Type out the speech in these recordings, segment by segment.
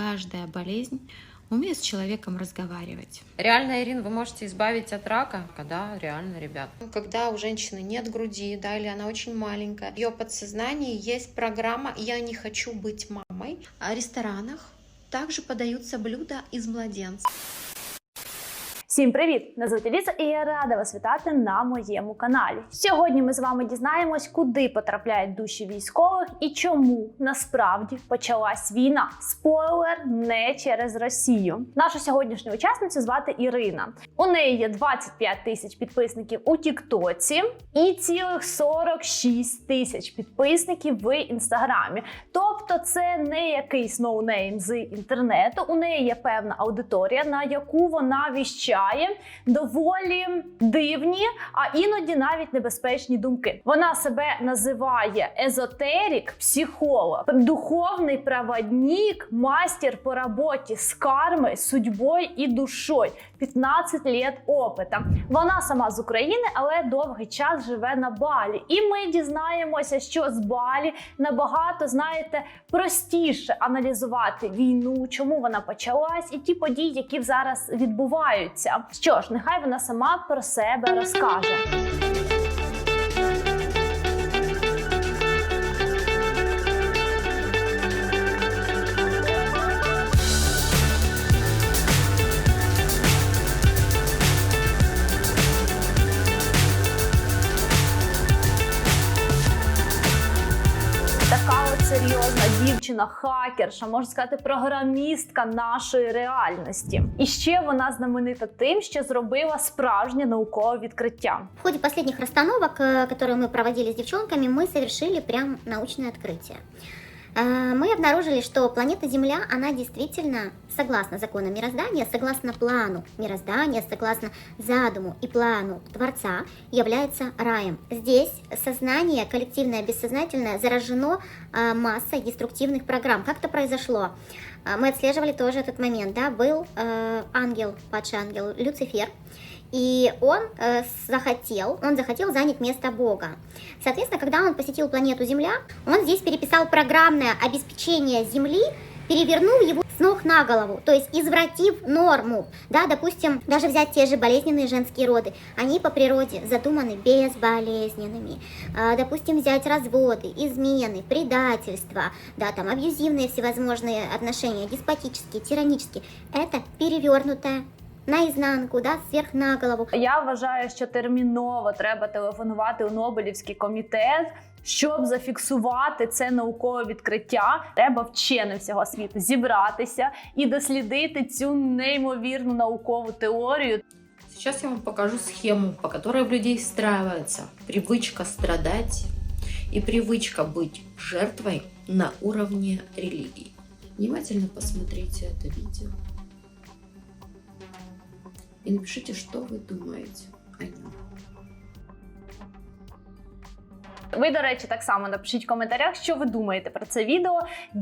каждая болезнь умеет с человеком разговаривать. Реально, Ирин, вы можете избавить от рака? Да, реально, ребят. Когда у женщины нет груди, да, или она очень маленькая, в ее подсознании есть программа «Я не хочу быть мамой». А в ресторанах также подаются блюда из младенцев. Всім привіт! Мене звати Ліза і я рада вас вітати на моєму каналі. Сьогодні ми з вами дізнаємось, куди потрапляють душі військових і чому насправді почалась війна. Спойлер не через Росію. Нашу сьогоднішню учасницю звати Ірина. У неї є 25 тисяч підписників у Тіктоці і цілих 46 тисяч підписників в інстаграмі. Тобто, це не якийсь ноунейм з інтернету. У неї є певна аудиторія, на яку вона віщає доволі дивні, а іноді навіть небезпечні думки. Вона себе називає езотерік, психолог, духовний проводник, мастер по роботі з карми, судьбою і душою. 15 лет опита. Вона сама з України, але довгий час живе на Балі. І ми дізнаємося, що з Балі набагато знаєте простіше аналізувати війну, чому вона почалась, і ті події, які зараз відбуваються. Що ж, нехай вона сама про себе розкаже. дівчина, хакерша, можна сказати, програмістка нашої реальності. І ще вона знаменита тим, що зробила справжнє наукове відкриття. В ходе последних расстановок, э, которые мы проводили с девчонками, мы совершили прям научное открытие. Э, Мы обнаружили, что планета Земля, она действительно, согласно законам мироздания, согласно плану мироздания, согласно задуму и плану Творца, является раем. Здесь сознание, коллективное, бессознательное, заражено э, массой деструктивных программ. Как это произошло? Э, Мы отслеживали тоже этот момент. Да? Был э, ангел, падший ангел Люцифер, и он э, захотел, он захотел занять место Бога. Соответственно, когда он посетил планету Земля, он здесь переписал программное обеспечение Земли, перевернул его с ног на голову, то есть извратив норму. Да, допустим, даже взять те же болезненные женские роды, они по природе задуманы безболезненными. А, допустим, взять разводы, измены, предательство, да, там абьюзивные всевозможные отношения, деспотические, тиранические. Это перевернутая наизнанку, да, сверх на голову. Я вважаю, що терміново треба телефонувати у Нобелівський комітет. Щоб зафіксувати це наукове відкриття, треба вченим всього світу зібратися і дослідити цю неймовірну наукову теорію. Сейчас я вам покажу схему, по которой в людей встраивается привычка страдать и привычка быть жертвой на уровне религии. Внимательно посмотрите это видео и напишите, что вы думаете о нем. Ви, до речі, так само напишіть в коментарях, що ви думаєте про це відео.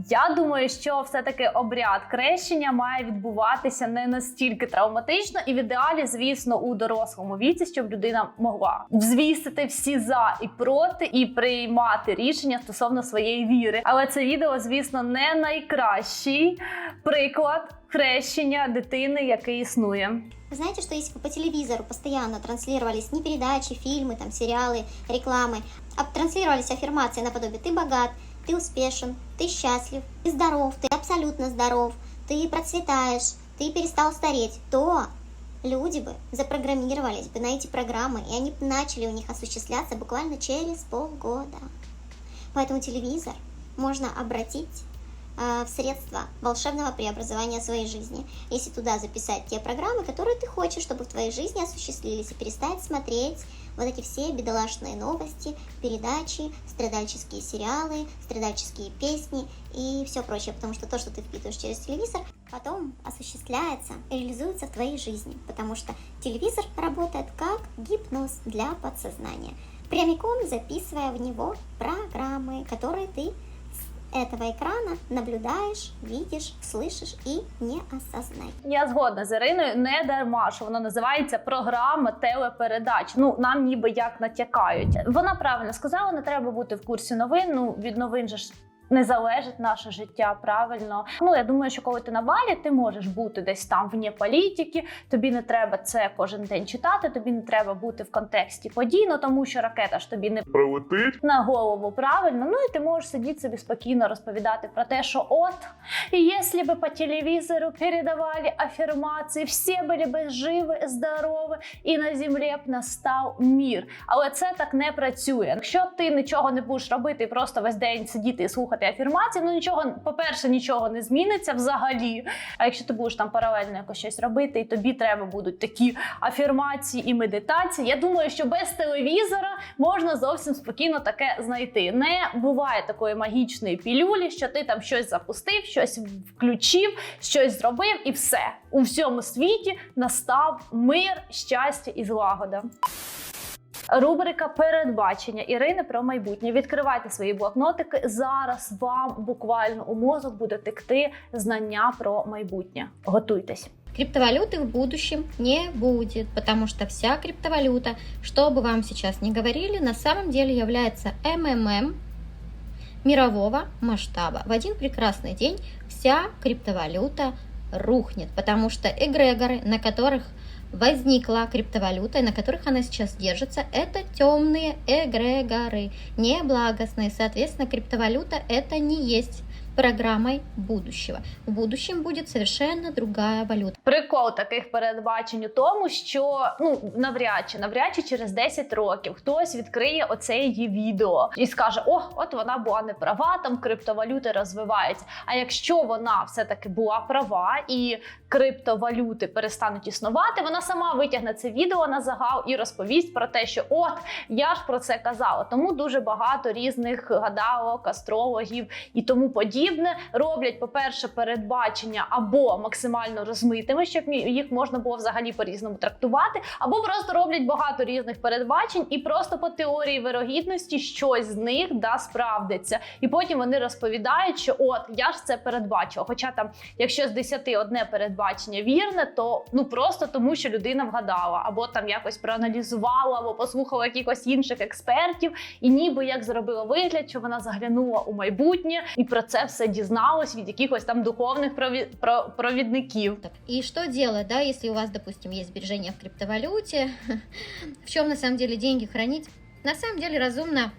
Я думаю, що все-таки обряд крещення має відбуватися не настільки травматично, і в ідеалі, звісно, у дорослому віці, щоб людина могла взвісити всі за і проти, і приймати рішення стосовно своєї віри. Але це відео, звісно, не найкращий приклад хрещення дитини, який існує. Вы знаете, что если бы по телевизору постоянно транслировались не передачи, фильмы, там, сериалы, рекламы, а транслировались аффирмации наподобие «ты богат», «ты успешен», «ты счастлив», «ты здоров», «ты абсолютно здоров», «ты процветаешь», «ты перестал стареть», то люди бы запрограммировались бы на эти программы, и они бы начали у них осуществляться буквально через полгода. Поэтому телевизор можно обратить э, в средства волшебного преобразования своей жизни, если туда записать те программы, которые ты хочешь, чтобы в твоей жизни осуществились, и перестать смотреть вот эти все бедолашные новости, передачи, страдальческие сериалы, страдальческие песни и все прочее, потому что то, что ты впитываешь через телевизор, потом осуществляется, реализуется в твоей жизни, потому что телевизор работает как гипноз для подсознания, прямиком записывая в него программы, которые ты этого экрана наблюдаешь, видишь, слышишь и не осознаешь. Я згодна з Іриною, не дарма, що воно називається програма телепередач. Ну нам ніби як натякають. Вона правильно сказала, не треба бути в курсі новин. Ну від новин же ж не залежить наше життя правильно. Ну я думаю, що коли ти на балі, ти можеш бути десь там вне політики. Тобі не треба це кожен день читати. Тобі не треба бути в контексті подій, ну тому що ракета ж тобі не прилетить. на голову правильно. Ну і ти можеш сидіти собі спокійно розповідати про те, що от, якщо б по телевізору передавали афірмації, всі були б живі, здорові, і на землі б настав мір. Але це так не працює. Якщо ти нічого не будеш робити і просто весь день сидіти і слухати афірмації, ну нічого, по-перше, нічого не зміниться взагалі. А якщо ти будеш там паралельно якось щось робити, і тобі треба будуть такі афірмації і медитації, я думаю, що без телевізора можна зовсім спокійно таке знайти. Не буває такої магічної пілюлі, що ти там щось запустив, щось включив, щось зробив, і все у всьому світі настав мир, щастя і злагода. Рубрика передбачення Ірини про майбутнє. Відкривайте свої блокнотики. Зараз вам буквально у мозок буде текти знання про майбутнє. Готуйтесь. Криптовалюты в будущем не будет, потому что вся криптовалюта, что бы вам сейчас ни говорили, на самом деле является МММ мирового масштаба. В один прекрасный день вся криптовалюта рухнет, потому что эгрегоры, на которых возникла криптовалюта и на которых она сейчас держится, это темные эгрегоры, неблагостные. Соответственно, криптовалюта это не есть программой будущего. В будущем будет совершенно другая валюта. Прикол таких передбачень у тому, що ну навряд чи навряд чи через 10 років хтось відкриє оце її відео і скаже: О, от вона була не права, там криптовалюти розвиваються. А якщо вона все-таки була права і криптовалюти перестануть існувати, вона сама витягне це відео на загал і розповість про те, що от я ж про це казала. Тому дуже багато різних гадалок, астрологів і тому подібне роблять, по-перше, передбачення або максимально розмитими, щоб їх можна було взагалі по-різному трактувати, або просто роблять багато різних передбачень і просто по теорії вирогідності щось з них да справдиться. І потім вони розповідають, що от я ж це передбачила. Хоча там, якщо з 10 одне передбачення вірне, то ну просто тому, що людина вгадала, або там якось проаналізувала, або послухала якихось інших експертів, і ніби як зробила вигляд, що вона заглянула у майбутнє і про це все дізналась від якихось там духовних прові... провідників. Так, И что делать, да, если у вас, допустим, есть сбережения в криптовалюте, в чем на самом деле деньги хранить? На самом деле разумно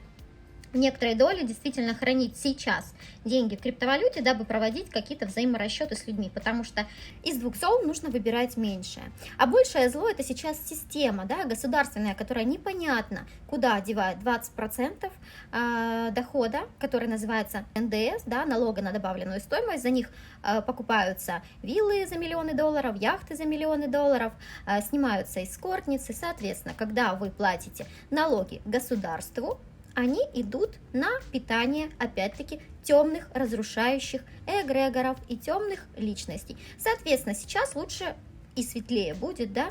некоторые доли действительно хранить сейчас деньги в криптовалюте, дабы проводить какие-то взаиморасчеты с людьми, потому что из двух зол нужно выбирать меньшее. А большее зло это сейчас система, да, государственная, которая непонятно куда девает 20% э, дохода, который называется НДС, да, налога на добавленную стоимость, за них э, покупаются виллы за миллионы долларов, яхты за миллионы долларов, э, снимаются эскортницы, соответственно, когда вы платите налоги государству, они идут на питание, опять-таки, темных, разрушающих эгрегоров и темных личностей. Соответственно, сейчас лучше и светлее будет, да,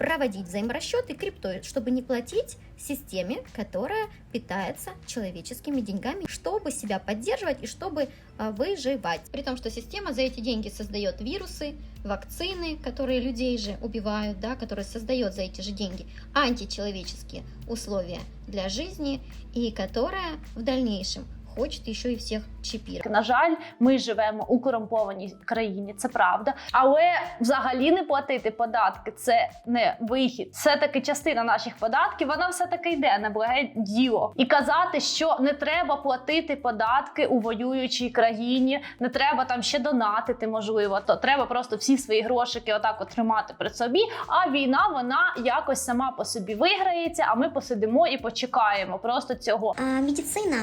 проводить взаиморасчеты криптой, чтобы не платить системе, которая питается человеческими деньгами, чтобы себя поддерживать и чтобы а, выживать. При том, что система за эти деньги создает вирусы, вакцины, которые людей же убивают, да, которые создает за эти же деньги античеловеческие условия для жизни и которая в дальнейшем хочет еще и всех чипировать. На жаль, ми живемо у корумпованій країні, це правда. Але взагалі не платити податки це не вихід. Все таки частина наших податків, вона все таки йде на благе діло. І казати, що не треба платити податки у воюючій країні, не треба там ще донатити, можливо, то треба просто всі свої грошики отак от тримати при собі. А війна вона якось сама по собі виграється. А ми посидимо і почекаємо просто цього. А, медицина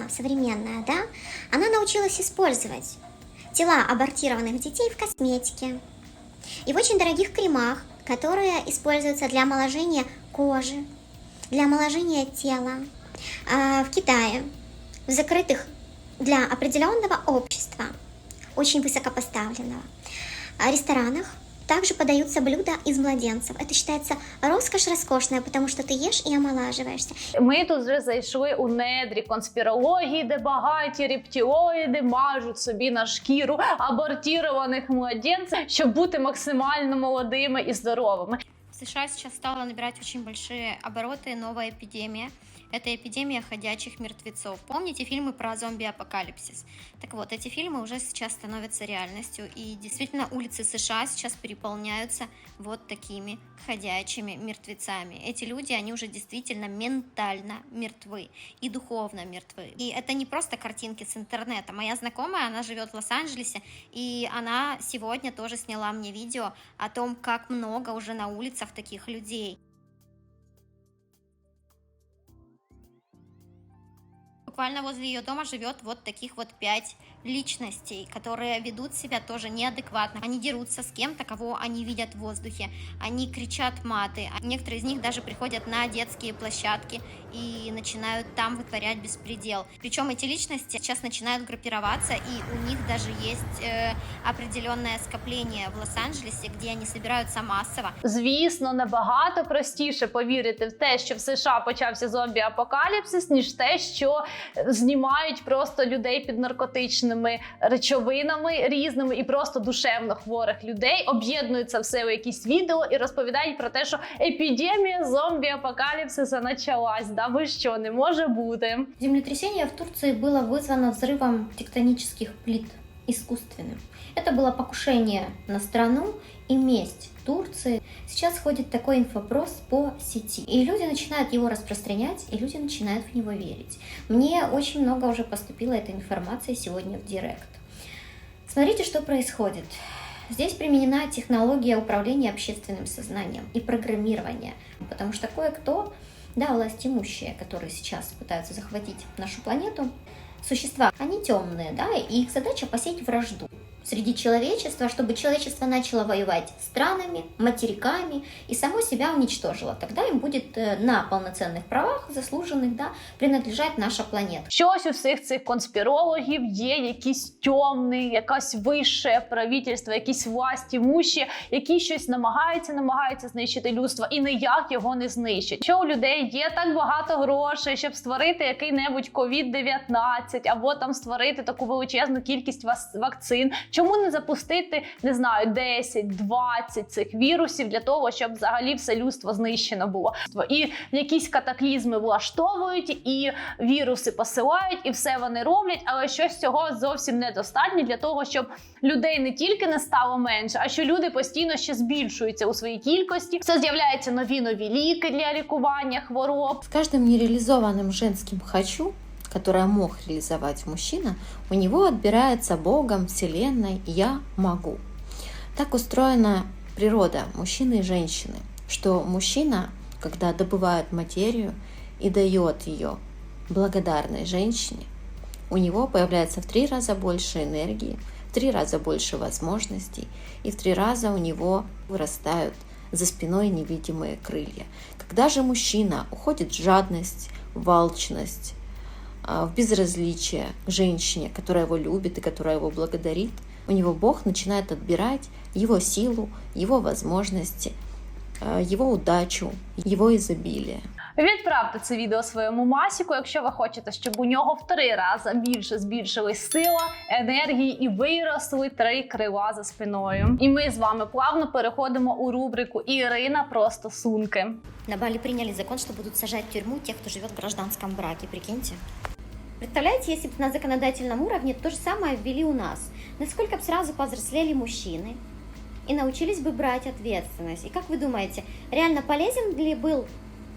да, она научилась использовать тела абортированных детей в косметике и в очень дорогих кремах, которые используются для омоложения кожи, для омоложения тела. А, в Китае, в закрытых для определенного общества, очень высокопоставленного, а, ресторанах также подаются блюда из младенцев. Это считается роскошь роскошная, потому что ты ешь и омолаживаешься. Ми тут вже зайшли у недрі конспірології, де багаті рептилоїди мажуть собі на шкіру абортірованих младенців, щоб бути максимально молодими і здоровими. В США сейчас стала набирать очень большие обороты новая эпидемия. Это эпидемия ходячих мертвецов. Помните фильмы про зомби-апокалипсис? Так вот, эти фильмы уже сейчас становятся реальностью, и действительно улицы США сейчас переполняются вот такими ходячими мертвецами. Эти люди, они уже действительно ментально мертвы и духовно мертвы. И это не просто картинки с интернета. Моя знакомая, она живет в Лос-Анджелесе, и она сегодня тоже сняла мне видео о том, как много уже на улицах таких людей. Буквально возле ее дома живет вот таких вот пять личностей, которые ведут себя тоже неадекватно. Они дерутся с кем-то, кого они видят в воздухе. Они кричат маты. Некоторые из них даже приходят на детские площадки и начинают там вытворять беспредел. Причем эти личности сейчас начинают группироваться, и у них даже есть э, определенное скопление в Лос-Анджелесе, где они собираются массово. Звісно, набагато простіше повірити в те, що в США почався зомбі-апокаліпсис, ніж те, що знімають просто людей під наркотичними речовинами різними і просто душевно хворих людей, об'єднують це все у якісь відео і розповідають про те, що епідемія зомбі-апокаліпсиса почалась. Да ви що не може бути? Землетрясение в Турции было вызвано взрывом тектонических плит Искусственным. Это было покушение на страну и месть Турции. Сейчас ходит такой инфопрос по сети. И люди начинают его распространять, и люди начинают в него верить. Мне очень много уже поступило этой информации сегодня в директ. Смотрите, что происходит. Здесь применена технология управления общественным сознанием и программирования, потому что кое-кто, да, властимущие, которые сейчас пытаются захватить нашу планету, существа, они темные, да, и их задача посеять вражду среди человечества, чтобы человечество начало воевать с странами, материками и само себя уничтожило. Тогда им будет э, на полноценных правах, заслуженных, да, принадлежать наша планета. Щось у всіх цих конспірологів є якийсь тьомний, якась вище правительство, якісь власті муші, які щось намагаються, намагаються знищити людство і ніяк його не знищать. Що у людей є так багато грошей, щоб створити який-небудь COVID-19, або там створити таку величезну кількість вакцин. Чому не запустити, не знаю, 10, 20 цих вірусів для того, щоб взагалі все людство знищено було? І якісь катаклізми влаштовують, і віруси посилають, і все вони роблять, але щось цього зовсім недостатньо для того, щоб людей не тільки не стало менше, а що люди постійно ще збільшуються у своїй кількості. Все з'являються нові нові ліки для лікування хвороб. С каждым нереализованным женским «хочу», которое мог реализовать мужчина, у него отбирается Богом, Вселенной «я могу». Так устроена природа мужчины и женщины, что мужчина, когда добывает материю и дает ее благодарной женщине, у него появляется в три раза больше энергии, в три раза больше возможностей, и в три раза у него вырастают за спиной невидимые крылья. Когда же мужчина уходит в жадность, в алчность, в безразличие к женщине, которая его любит и которая его благодарит, у него Бог начинает отбирать его силу, его возможности, а, его удачу, его изобилие. Відправте це відео своєму масіку, якщо ви хочете, щоб у нього в три рази більше збільшились сила, енергії і виросли три крила за спиною. І ми з вами плавно переходимо у рубрику Ірина про стосунки. На Бали приняли закон, что будут сажать в тюрьму тех, кто живет в гражданском браке, прикиньте. Представляете, если бы на законодательном уровне то же самое ввели у нас, насколько бы сразу повзрослели мужчины и научились бы брать ответственность. И как вы думаете, реально полезен ли был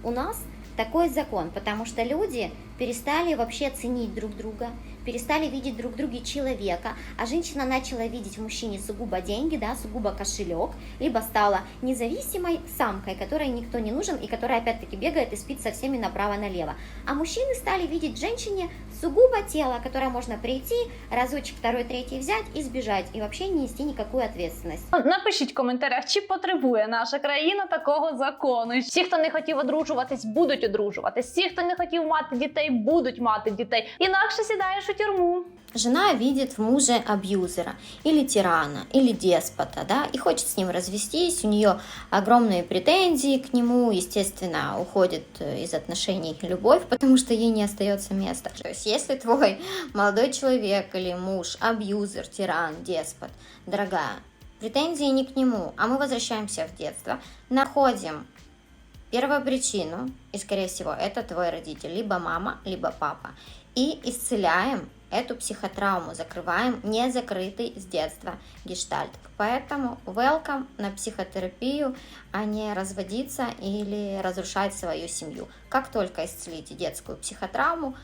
у нас такой закон? Потому что люди перестали вообще ценить друг друга, перестали видеть друг в друге человека, а женщина начала видеть в мужчине сугубо деньги, да, сугубо кошелек, либо стала независимой самкой, которой никто не нужен и которая опять-таки бегает и спит со всеми направо-налево. А мужчины стали видеть в женщине сугубо тело, которое можно прийти, разочек, второй, третий взять и сбежать, и вообще не нести никакую ответственность. Напишіть в коментарях, чи потребує наша країна такого закону. Всі, хто не хотів одружуватись, будуть одружуватись. Всі, хто не хотів мати дітей, будуть мати дітей. Інакше сідаєш у тюрму. Жена видит в муже абьюзера или тирана, или деспота, да, и хочет с ним развестись, у нее огромные претензии к нему, естественно, уходит э, из отношений любовь, потому что ей не остается места. То есть, если твой молодой человек или муж абьюзер, тиран, деспот, дорогая, претензии не к нему, а мы возвращаемся в детство, находим первопричину, и скорее всего это твой родитель, либо мама, либо папа, и исцеляем эту психотравму, закрываем незакрытый с детства гештальт. Поэтому welcome на психотерапию, а не разводиться или разрушать свою семью. Как только исцелите детскую психотравму,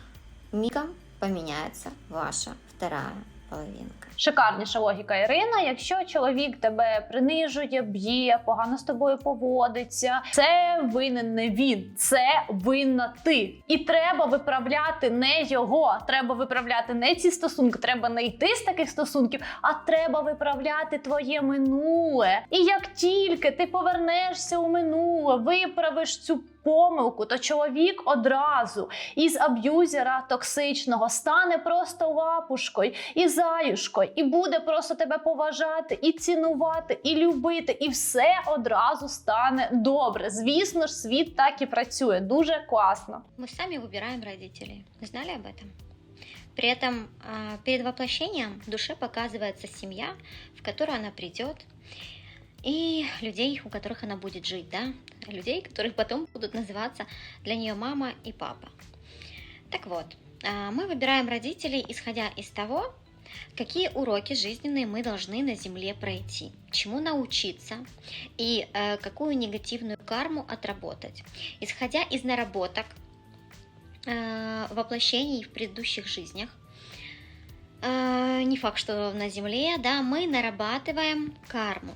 мигом поменяется ваша вторая половинка. Шикарніша логіка Ірина. Якщо чоловік тебе принижує, б'є, погано з тобою поводиться, це винен не він, це винна ти. І треба виправляти не його. Треба виправляти не ці стосунки. Треба не йти з таких стосунків, а треба виправляти твоє минуле. І як тільки ти повернешся у минуле, виправиш цю помилку, то чоловік одразу із аб'юзера токсичного стане просто лапушкою і заюшкою, і буде просто тебе поважати, і цінувати, і любити, і все одразу стане добре. Звісно ж, світ так і працює. Дуже класно. Мы сами выбираем родителей. Вы знали об этом? При этом а, перед воплощением душе показывается семья, в которую она придет, И людей, у которых она будет жить, да? Людей, которых потом будут называться для нее мама и папа. Так вот, а, мы выбираем родителей, исходя из того, какие уроки жизненные мы должны на Земле пройти, чему научиться и э, какую негативную карму отработать. Исходя из наработок э, воплощений в предыдущих жизнях, э, не факт, что на Земле, да, мы нарабатываем карму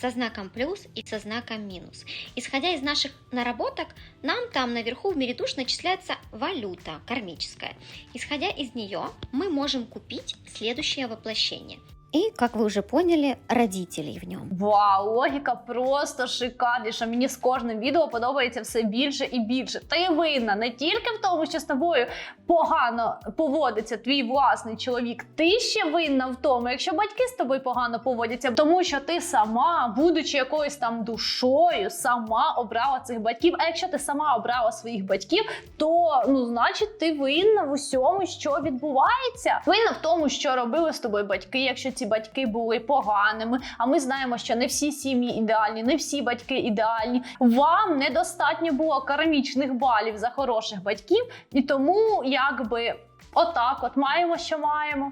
со знаком плюс и со знаком минус. Исходя из наших наработок, нам там наверху в мире душ начисляется валюта кармическая. Исходя из нее, мы можем купить следующее воплощение. И, как вы уже поняли, родителей в нем. Вау, логіка просто шикарніша. Мені з кожним відео подобається все більше і більше. Ти винна не тільки в тому, що з тобою погано поводиться твій власний чоловік. Ти ще винна в тому, якщо батьки з тобою погано поводяться, тому що ти сама, будучи якоюсь там душою, сама обрала цих батьків. А якщо ти сама обрала своїх батьків, то ну значить ти винна в усьому, що відбувається. Винна в тому, що робили з тобою батьки, якщо ці батьки були поганими. А ми знаємо, що не всі сім'ї ідеальні, не всі батьки ідеальні. Вам недостатньо було кармічних балів за хороших батьків, і тому якби отак, от маємо, що маємо.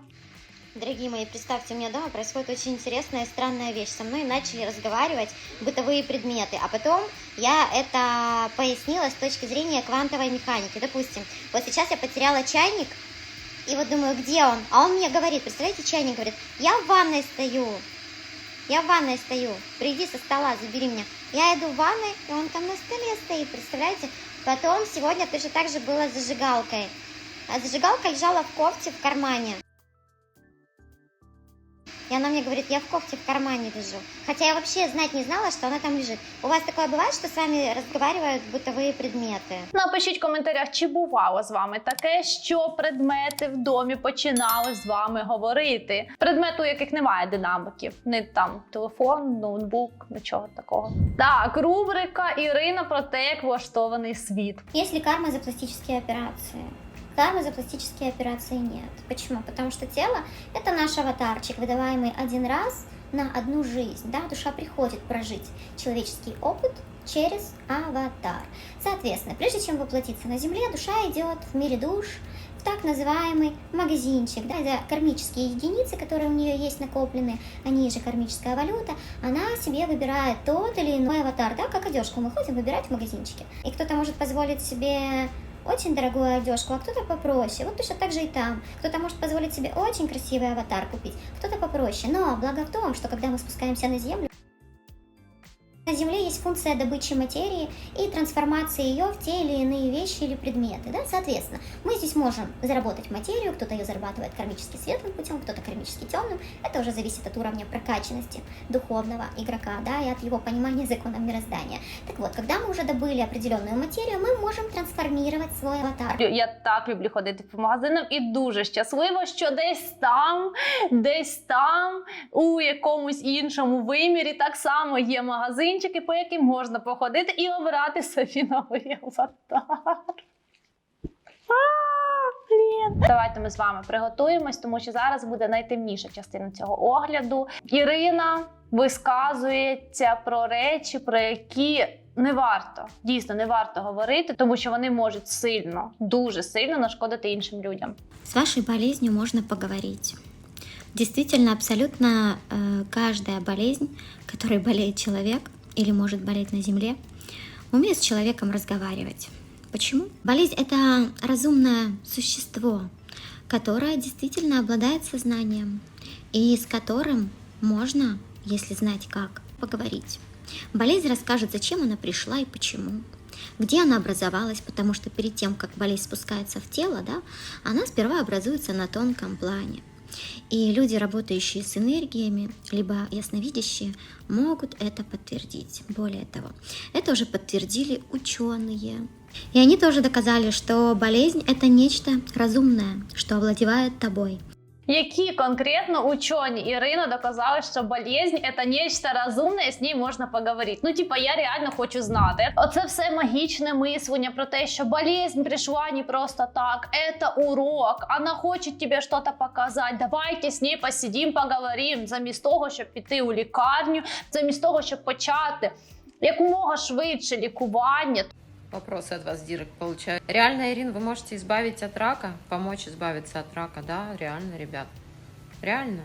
Дорогие мои, представьте, у меня дома происходит очень интересная и странная вещь. Со мной начали разговаривать бытовые предметы, а потом я это пояснила с точки зрения квантовой механики. Допустим, вот сейчас я потеряла чайник, и вот думаю, где он? А он мне говорит, представляете, чайник говорит, я в ванной стою, я в ванной стою, приди со стола, забери меня. Я иду в ванной, и он там на столе стоит, представляете? Потом сегодня точно так же было с зажигалкой. А зажигалка лежала в кофте в кармане. И она мне говорит, я в кофте в кармане лежу. Хотя я вообще знать не знала, что она там лежит. У вас такое бывает, что с вами разговаривают бытовые предметы? Напишіть в коментарях, чи бувало з вами таке, що предмети в домі починали з вами говорити. Предмети, у яких немає динамиків, не там телефон, ноутбук, нічого такого. Так, рубрика Ірина про те, як влаштований світ. Есть ли карма за пластические операции? Кармы за пластические операции нет. Почему? Потому что тело – это наш аватарчик, выдаваемый один раз на одну жизнь. Да? Душа приходит прожить человеческий опыт через аватар. Соответственно, прежде чем воплотиться на Земле, душа идет в мире душ в так называемый магазинчик. Да? Это кармические единицы, которые у нее есть накоплены, они же кармическая валюта. Она себе выбирает тот или иной аватар, да? как одежку мы ходим выбирать в магазинчике. И кто-то может позволить себе очень дорогую одежку, а кто-то попроще. Вот точно так же и там. Кто-то может позволить себе очень красивый аватар купить, кто-то попроще. Но благо в том, что когда мы спускаемся на землю, на Земле есть функция добычи материи и трансформации ее в те или иные вещи или предметы. Да? Соответственно, мы здесь можем заработать материю, кто-то ее зарабатывает кармически светлым путем, кто-то кармически темным. Это уже зависит от уровня прокачанности духовного игрока да, и от его понимания закона мироздания. Так вот, когда мы уже добыли определенную материю, мы можем трансформировать свой аватар. Я так люблю ходити по магазинам і дуже щаслива, що десь там, десь там, у якомусь іншому вимірі, так само є магазинчики, по яким можна походити і обрати собі новий аватар. Давайте ми з вами приготуємось, тому що зараз буде найтемніша частина цього огляду. Ірина висказується про речі, про які не варто, дійсно не варто говорити, тому що вони можуть сильно, дуже сильно нашкодити іншим людям. С вашей болезнью можно поговорить. Действительно, абсолютно э, каждая болезнь, которой болеет человек или может болеть на Земле, умеет с человеком разговаривать. Почему? Болезнь — это разумное существо, которое действительно обладает сознанием и с которым можно, если знать как, поговорить. Болезнь расскажет, зачем она пришла и почему. Где она образовалась, потому что перед тем, как болезнь спускается в тело, да, она сперва образуется на тонком плане. И люди, работающие с энергиями, либо ясновидящие, могут это подтвердить. Более того, это уже подтвердили ученые. И они тоже доказали, что болезнь – это нечто разумное, что овладевает тобой. Які конкретно учені Ірина доказали, що болезнь це нечто розумне, з ній можна поговорити. Ну, типа, я реально хочу знати. Оце все магічне мислення про те, що болезнь прийшла не просто так. Это урок. Вона хоче тобі щось показати. Давайте з нею посидім, поговоримо, замість того, щоб піти у лікарню, замість того, щоб почати якомога швидше лікування. Вопросы от вас, Дирек, получаю. Реально, Ирин, вы можете избавить от рака, помочь избавиться от рака, да, реально, ребят. Реально.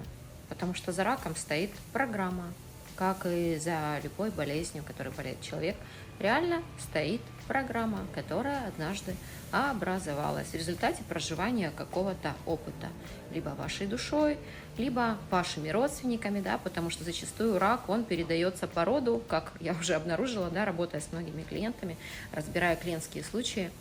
Потому что за раком стоит программа, как и за любой болезнью, которой болеет человек. Реально стоит программа, которая однажды образовалась в результате проживания какого-то опыта. Либо вашей душой, либо вашими родственниками, да, потому что зачастую рак, он передается по роду, как я уже обнаружила, да, работая с многими клиентами, разбирая клиентские случаи.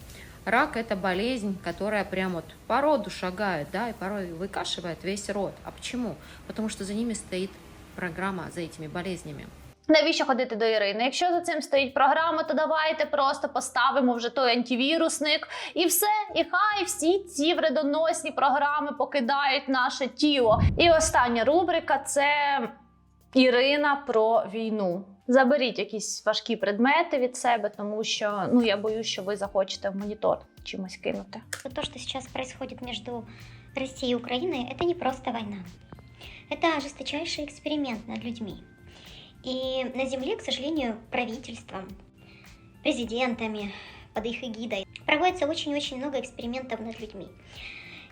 Рак – это болезнь, которая прям вот по роду шагает, да, и порой выкашивает весь род. А почему? Потому что за ними стоит программа, за этими болезнями. Навіщо ходити до Ірини? Якщо за цим стоїть програма, то давайте просто поставимо вже той антивірусник і все. І хай всі ці вредоносні програми покидають наше тіло. І остання рубрика це Ірина про війну. Заберіть якісь важкі предмети від себе, тому що ну я боюсь, що ви захочете в монітор чимось кинути. То, что сейчас происходит между Россией и Украиной, это не просто война. Это жесточайший эксперимент над людьми. И на Земле, к сожалению, правительством, президентами, под их эгидой проводится очень-очень много экспериментов над людьми.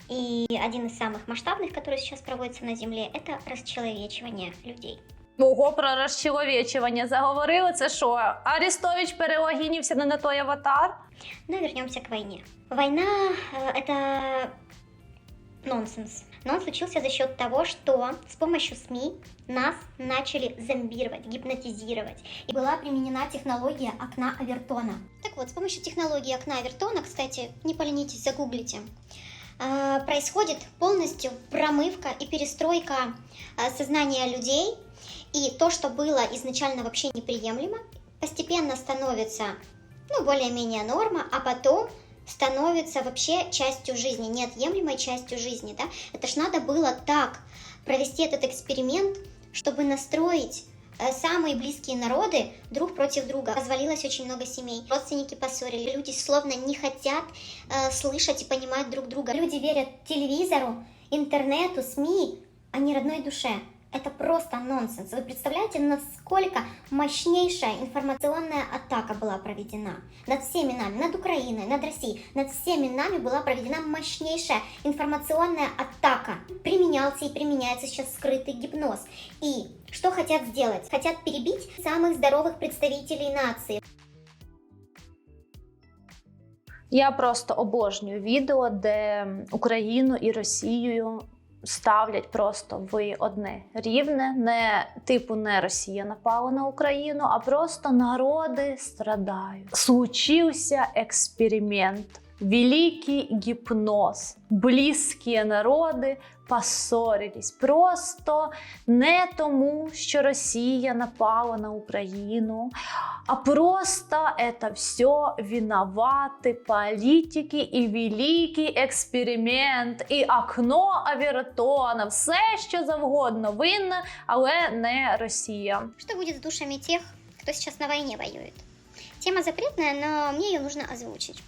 И один из самых масштабных, который сейчас проводится на Земле, это расчеловечивание людей. Ого, про розчеловечування заговорили. Це що? Арестович перелогінівся не на той аватар? Но вернемся к войне. Война э, это нонсенс. Но он случился за счет того, что с помощью СМИ нас начали зомбировать, гипнотизировать. И была применена технология окна Авертона. Так вот, с помощью технологии окна Авертона, кстати, не поленитесь, загуглите, э, происходит полностью промывка и перестройка э, сознания людей. И то, что было изначально вообще неприемлемо, постепенно становится ну, более-менее норма, а потом становится вообще частью жизни, неотъемлемой частью жизни, да. Это ж надо было так провести этот эксперимент, чтобы настроить э, самые близкие народы друг против друга. Развалилось очень много семей, родственники поссорили, люди словно не хотят э, слышать и понимать друг друга. Люди верят телевизору, интернету, СМИ, а не родной душе. Это просто нонсенс. Вы представляете, насколько мощнейшая информационная атака была проведена над всеми нами, над Украиной, над Россией, над всеми нами была проведена мощнейшая информационная атака. Применялся и применяется сейчас скрытый гипноз. И что хотят сделать? Хотят перебить самых здоровых представителей нации. Я просто обожнюю відео, де Україну і Росію ставлять просто ви одне рівне. Не типу не Росія напала на Україну, а просто народи страдають. Случився експеримент. Великий гипноз. Близькі народи поссорились. Просто не тому, що Росія напала на Україну, а просто это все виноваты политики и великий експеримент, і окно Авертона, все що завгодно винна, але не Росія. Что будет с душами тех, кто сейчас на войне воюет? Тема запретная, но мне ее нужно озвучить.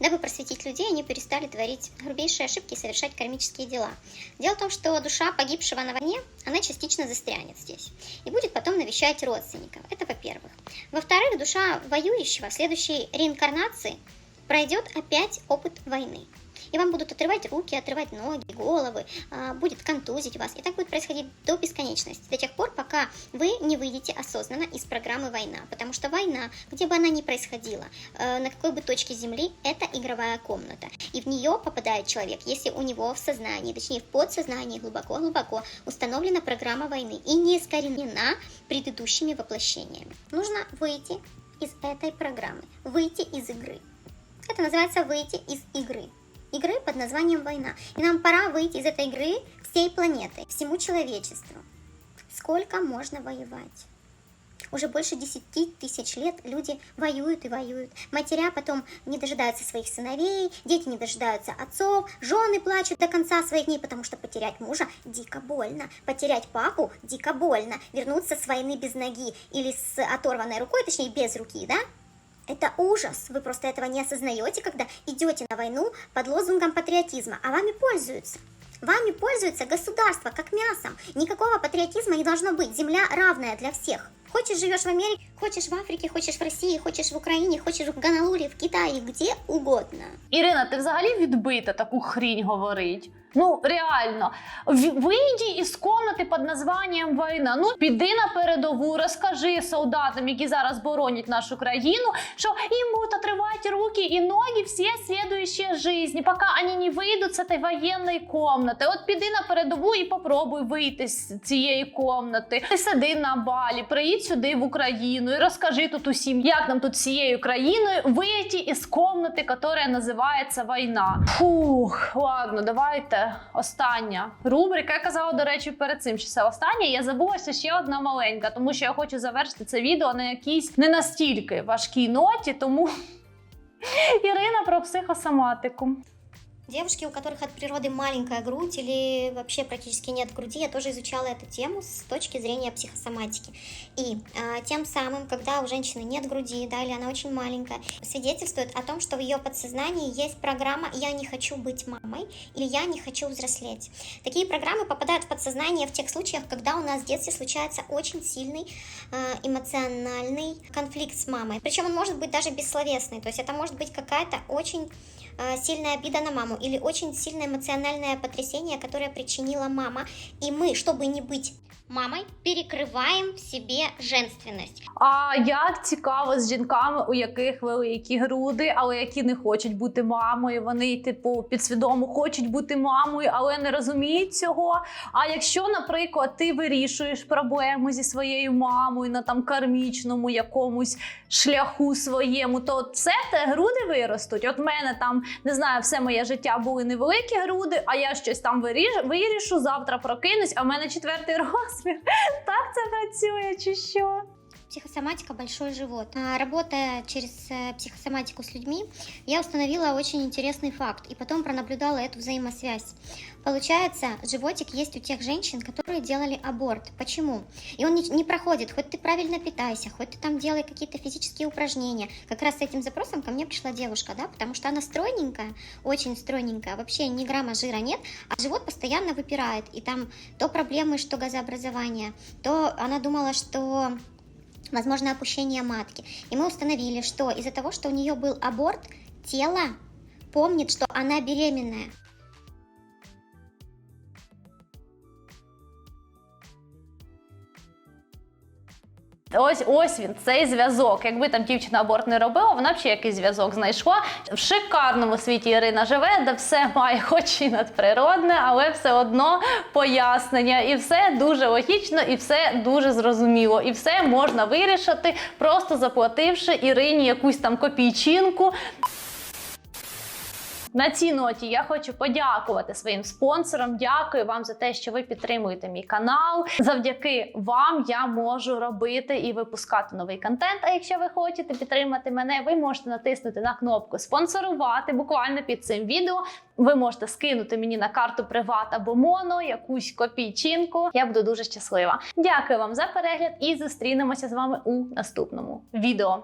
Дабы просветить людей, они перестали творить грубейшие ошибки и совершать кармические дела. Дело в том, что душа погибшего на войне, она частично застрянет здесь и будет потом навещать родственников. Это во-первых. Во-вторых, душа воюющего в следующей реинкарнации пройдет опять опыт войны. И вам будут отрывать руки, отрывать ноги, головы, а, будет контузить вас. И так будет происходить до бесконечности, до тех пор, пока вы не выйдете осознанно из программы «Война». Потому что война, где бы она ни происходила, э, на какой бы точке Земли, это игровая комната. И в нее попадает человек, если у него в сознании, точнее в подсознании глубоко-глубоко установлена программа войны и не искоренена предыдущими воплощениями. Нужно выйти из этой программы, выйти из игры. Это называется выйти из игры. Игры под названием «Война». И нам пора выйти из этой игры всей планеты, всему человечеству. Сколько можно воевать? Уже больше 10 тысяч лет люди воюют и воюют. Матеря потом не дожидаются своих сыновей, дети не дожидаются отцов, жены плачут до конца своих дней, потому что потерять мужа дико больно. Потерять папу дико больно. Вернуться с войны без ноги или с оторванной рукой, точнее без руки, да? Это ужас. Вы просто этого не осознаете, когда идете на войну под лозунгом патриотизма, а вами пользуются. Вами пользуется государство, как мясом. Никакого патриотизма не должно быть. Земля равная для всех. Хочешь живешь в Америке, хочешь в Африке, хочешь в России, хочешь в Україні, хочеш в Ганалулі, в Китаї, где угодно. Ірина, ти взагалі відбита таку хрінь говорить? Ну реально, вийди із комнати під названням війна. Ну піди на передову, розкажи солдатам, які зараз боронять нашу країну, що їм будуть отрывать руки і ноги всі слідуючі житті, поки вони не вийдуть з цієї воєнної комнати. От піди на передову і попробуй вийти з цієї комнати. Ти сиди на балі, приїдь сюди в Україну і розкажи тут усім, як нам тут всією країною вийти із комнати, яка називається війна. Фух, ладно, давайте. Остання рубрика. Я казала, до речі, перед цим, що це остання. Я забула, що ще одна маленька, тому що я хочу завершити це відео на якійсь не настільки важкій ноті, тому Ірина про психосоматику. Девушки, у которых от природы маленькая грудь или вообще практически нет груди, я тоже изучала эту тему с точки зрения психосоматики. И а, тем самым, когда у женщины нет груди, да, или она очень маленькая, свидетельствует о том, что в ее подсознании есть программа «я не хочу быть мамой» или «я не хочу взрослеть». Такие программы попадают в подсознание в тех случаях, когда у нас в детстве случается очень сильный а, эмоциональный конфликт с мамой. Причем он может быть даже бессловесный, то есть это может быть какая-то очень э, сильная обида на маму или очень сильное эмоциональное потрясение, которое причинила мама. И мы, чтобы не быть мамой, перекрываем в себе женственность. А як цікаво з жінками, у яких великі груди, але які не хочуть бути мамою. Вони, типу, підсвідомо хочуть бути мамою, але не розуміють цього. А якщо, наприклад, ти вирішуєш проблему зі своєю мамою на там кармічному якомусь шляху своєму, то це те груди виростуть. От мене там не знаю, все моє життя були невеликі груди, а я щось там виріж, вирішу, завтра прокинусь, а в мене четвертий розмір. Так це працює чи що? Психосоматика большой живот. А, Работая через э, психосоматику с людьми, я установила очень интересный факт и потом пронаблюдала эту взаимосвязь. Получается, животик есть у тех женщин, которые делали аборт. Почему? И он не, не проходит, хоть ты правильно питайся, хоть ты там делай какие-то физические упражнения. Как раз с этим запросом ко мне пришла девушка, да, потому что она стройненькая, очень стройненькая, вообще ни грамма жира нет, а живот постоянно выпирает. И там то проблемы, что газообразование, то она думала, что возможно опущение матки. И мы установили, что из-за того, что у нее был аборт, тело помнит, что она беременная. Ось ось він, цей зв'язок. Якби там дівчина аборт не робила, вона б ще якийсь зв'язок знайшла. В шикарному світі Ірина живе, де все має хоч і надприродне, але все одно пояснення. І все дуже логічно, і все дуже зрозуміло. І все можна вирішити, просто заплативши Ірині якусь там копійчинку. На цій ноті я хочу подякувати своїм спонсорам. Дякую вам за те, що ви підтримуєте мій канал. Завдяки вам я можу робити і випускати новий контент. А якщо ви хочете підтримати мене, ви можете натиснути на кнопку спонсорувати буквально під цим відео. Ви можете скинути мені на карту Приват або Моно якусь копійчинку. Я буду дуже щаслива. Дякую вам за перегляд і зустрінемося з вами у наступному відео.